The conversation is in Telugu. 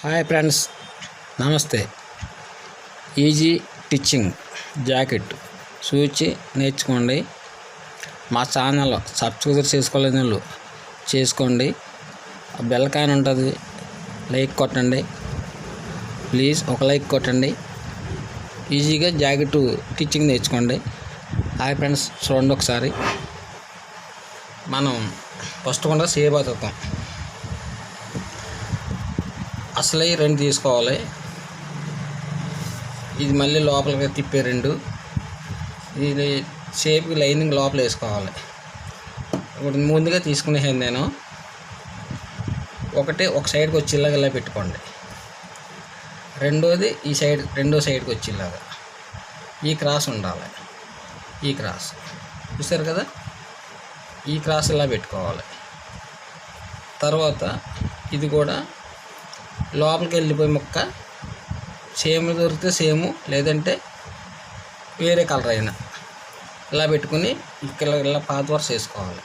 హాయ్ ఫ్రెండ్స్ నమస్తే. ఈజీ టిచ్చింగ్ జాకెట్ చూచి నేర్చుకోండి. మా ఛానల్ సబ్స్క్రైబ్ చేసుకోలేని వాళ్ళు చేసుకోండి. ఆ ఉంటుంది లైక్ కొట్టండి. ప్లీజ్ ఒక లైక్ కొట్టండి. ఈజీగా జాకెట్ టిచ్చింగ్ నేర్చుకోండి. హాయ్ ఫ్రెండ్స్ చూడండి ఒకసారి. మనం ఫస్ట్ కూడా సేవ్ అవుతాం అసలే రెండు తీసుకోవాలి. ఇది మళ్ళీ లోపలికి తిప్పే రెండు. ఇది షేప్కి లైనింగ్ లోపల వేసుకోవాలి. ఇప్పుడు ముందుగా తీసుకునేసాను నేను. ఒకటి ఒక సైడ్కి వచ్చేలాగా ఇలా పెట్టుకోండి. రెండోది ఈ సైడ్ రెండో సైడ్కి వచ్చేలాగా ఈ క్రాస్ ఉండాలి. ఈ క్రాస్. చూసారు కదా? ఈ క్రాస్ ఇలా పెట్టుకోవాలి. తర్వాత ఇది కూడా లోపలికి వెళ్ళిపోయి ముక్క సేమ్ దొరికితే సేము లేదంటే వేరే కలర్ అయినా. ఇలా పెట్టుకుని ఇక్కడ ఇలా పాత వరుస వేసుకోవాలి.